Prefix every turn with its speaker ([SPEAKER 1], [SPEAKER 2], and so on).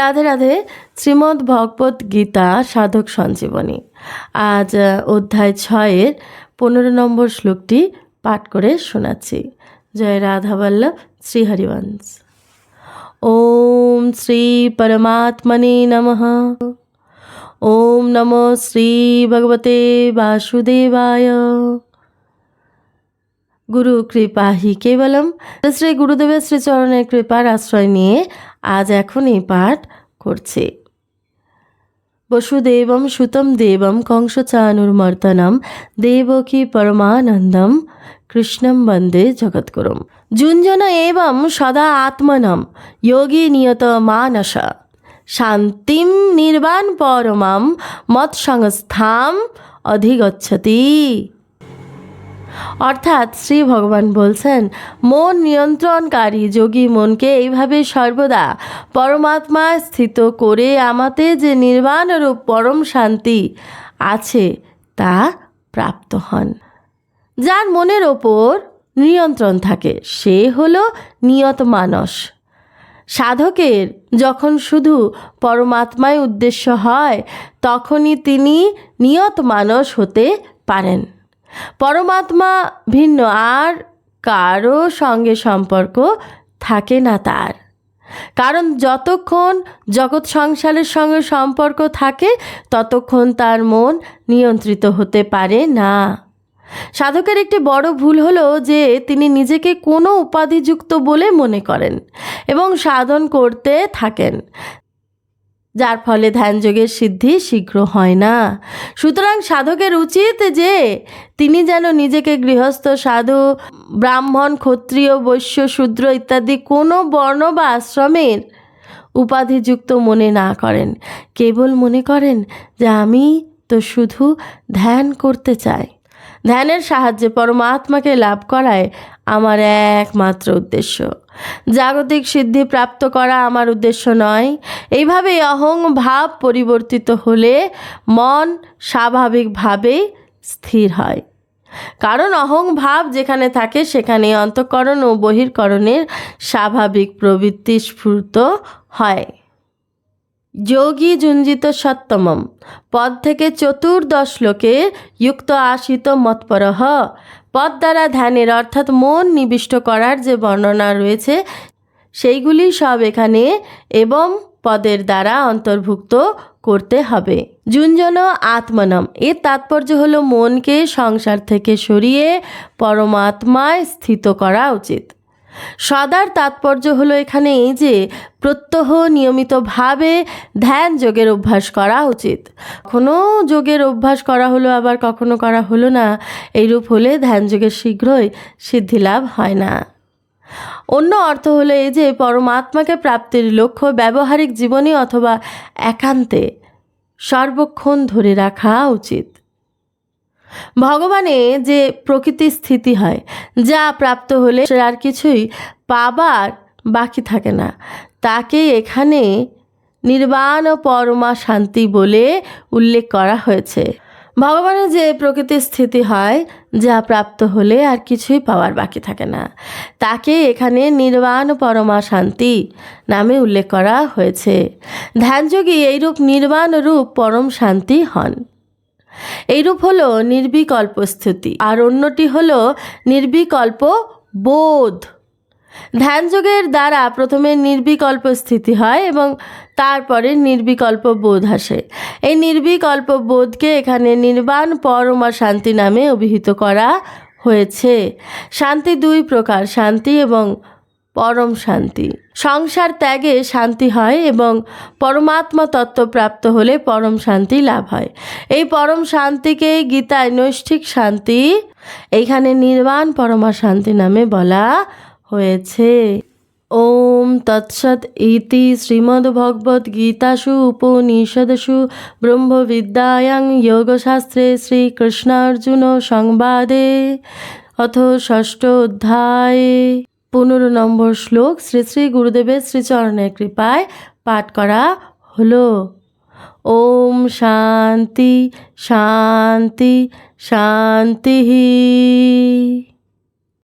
[SPEAKER 1] রাধে রাধে, শ্রীমদ্ ভগবত গীতা সাধক সঞ্জীবনী। আজ অধ্যায় ছয়ের পনেরো নম্বর শ্লোকটি পাঠ করে শোনাচ্ছি। জয় রাধা বল্লভ শ্রী হরিবংশ ওম শ্রী পরমাত্মনে নমঃ। ওম নমো শ্রী ভগবতে বাসুদেবায়। গুরু কৃপা হি কেবলম। শ্রী গুরুদেবের শ্রীচরণের কৃপার আশ্রয় নিয়ে আজ এখন এই পাঠ করছে। বসুদেবম সুতম দেবম কংসচানুর্মর্দনম দেবকী পরমানন্দম কৃষ্ণম বন্দে জগৎগুরুম। যুঞ্জন এবং সদা আত্মনম, যোগী নিয়ত মানস। শান্তিম নির্বাণ পরমাম, মৎসংস্থাম অধিগচ্ছতি। অর্থাৎ শ্রী ভগবান বলছেন, মন নিয়ন্ত্রণকারী যোগী মনকে এইভাবে সর্বদা পরমাত্মায় স্থিত করে আমাতে যে নির্বাণরূপ পরম শান্তি আছে, তা প্রাপ্ত হন। যার মনের ওপর নিয়ন্ত্রণ থাকে, সে হলো নিয়ত মানস। সাধকের যখন শুধু পরমাত্মায় উদ্দেশ্য হয়, তখনই তিনি নিয়ত মানস হতে পারেন। পরমাত্মা ভিন্ন, আর কারও সঙ্গে সম্পর্ক থাকে না তার। কারণ যতক্ষণ জগৎ সংসারের সঙ্গে সম্পর্ক থাকে, ততক্ষণ তার মন নিয়ন্ত্রিত হতে পারে না। সাধকের একটি বড় ভুল হলো যে, তিনি নিজেকে কোনো উপাধিযুক্ত বলে মনে করেন এবং সাধন করতে থাকেন। যার ফলে ধ্যানযোগের সিদ্ধি শীঘ্র হয় না। সুতরাং সাধকের উচিত যে, তিনি যেন নিজেকে গৃহস্থ, সাধু, ব্রাহ্মণ, ক্ষত্রিয়, বৈশ্য, শূদ্র ইত্যাদি কোনো বর্ণ বা আশ্রমের উপাধিযুক্ত মনে না করেন। কেবল মনে করেন যে, আমি তো শুধু ধ্যান করতে চাই। ধ্যানের সাহায্যে পরমাত্মাকে লাভ করায় আমার একমাত্র উদ্দেশ্য। জাগতিক সিদ্ধি প্রাপ্ত করা আমার উদ্দেশ্য নয়। এইভাবে অহং ভাব পরিবর্তিত হলে মন স্বাভাবিকভাবে স্থির হয়। কারণ অহং ভাব যেখানে থাকে সেখানে অন্তঃকরণ ও বহির্করণের স্বাভাবিক প্রবৃত্তি স্ফূর্ত হয়। যোগী যুঞ্জিত সপ্তমম পদ থেকে চতুর্দশ লোকে যুক্ত আসিত মৎপরহ। পদ দ্বারা ধ্যানের অর্থাৎ মন নিবিষ্ট করার যে বর্ণনা রয়েছে, সেইগুলি সব এখানে এবং পদের দ্বারা অন্তর্ভুক্ত করতে হবে। যুঞ্জন আত্মনম। এর তাৎপর্য হলো মনকে সংসার থেকে সরিয়ে পরমাত্মায় স্থিত করা উচিত। সদার তাৎপর্য হলো এখানে এই যে প্রত্যহ নিয়মিতভাবে ধ্যান যোগের অভ্যাস করা উচিত। কখনো যোগের অভ্যাস করা হলো, আবার কখনো করা হলো না, এইরূপ হলে ধ্যান যোগের শীঘ্রই সিদ্ধিলাভ হয় না। অন্য অর্থ হলো এই যে পরমাত্মাকে প্রাপ্তির লক্ষ্য ব্যবহারিক জীবনে অথবা একান্তে সর্বক্ষণ ধরে রাখা উচিত। ভগবানে যে প্রকৃতি স্থিতি হয়, যা প্রাপ্ত হলে আর কিছুই পাবার বাকি থাকে না। তাকে এখানে নির্বাণ পরমা শান্তি বলে উল্লেখ করা হয়েছে। ভগবানের যে প্রকৃতির স্থিতি হয়, যা প্রাপ্ত হলে আর কিছুই পাওয়ার বাকি থাকে না। তাকে এখানে নির্বাণ পরমা শান্তি নামে উল্লেখ করা হয়েছে। ধ্যানযোগী এইরূপ নির্বাণ রূপ পরম শান্তি হন। এইরূপ হলো নির্বিকল্প স্থিতি আর অন্যটি হলো নির্বিকল্প বোধ ধ্যানযোগের দ্বারা প্রথমে নির্বিকল্প স্থিতি হয় এবং তারপরে নির্বিকল্প বোধ আসে। এই নির্বিকল্প বোধকে এখানে নির্বাণ, পরমা শান্তি নামে অভিহিত করা হয়েছে। শান্তি দুই প্রকার, শান্তি এবং পরম শান্তি। সংসার ত্যাগে শান্তি হয় এবং পরমাত্মা তত্ত্ব প্রাপ্ত হলে পরম শান্তি লাভ হয়। এই পরম শান্তিকে গীতায় নৈষ্ঠিক শান্তি, এইখানে নির্বাণ পরমা শান্তি নামে বলা হয়েছে। ওম তৎসৎ ইতি শ্রীমদ্ভগবদ্ গীতাসু উপনিষদসু ব্রহ্মবিদ্যায়াং যোগশাস্ত্রে শ্রীকৃষ্ণার্জুন সংবাদে। অথ ষষ্ঠ অধ্যায়ে। পনেরো নম্বর শ্লোক, শ্রী শ্রী গুরুদেবের শ্রীচরণের কৃপায় পাঠ করা হলো। ওম শান্তি শান্তি শান্তি।